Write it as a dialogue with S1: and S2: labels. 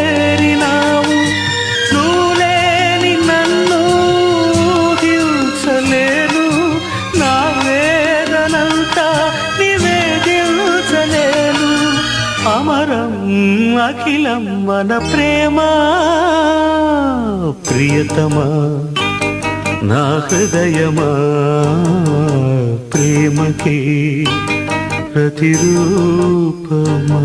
S1: చేరినావు. నువ్వులేని నన్ను హింసలేను నా వేదనంతా నివేదించలేను అమరం అఖిలం మన ప్రేమ. ప్రియతమా నా హృదయమా ప్రేమకి ప్రతిరూపమా.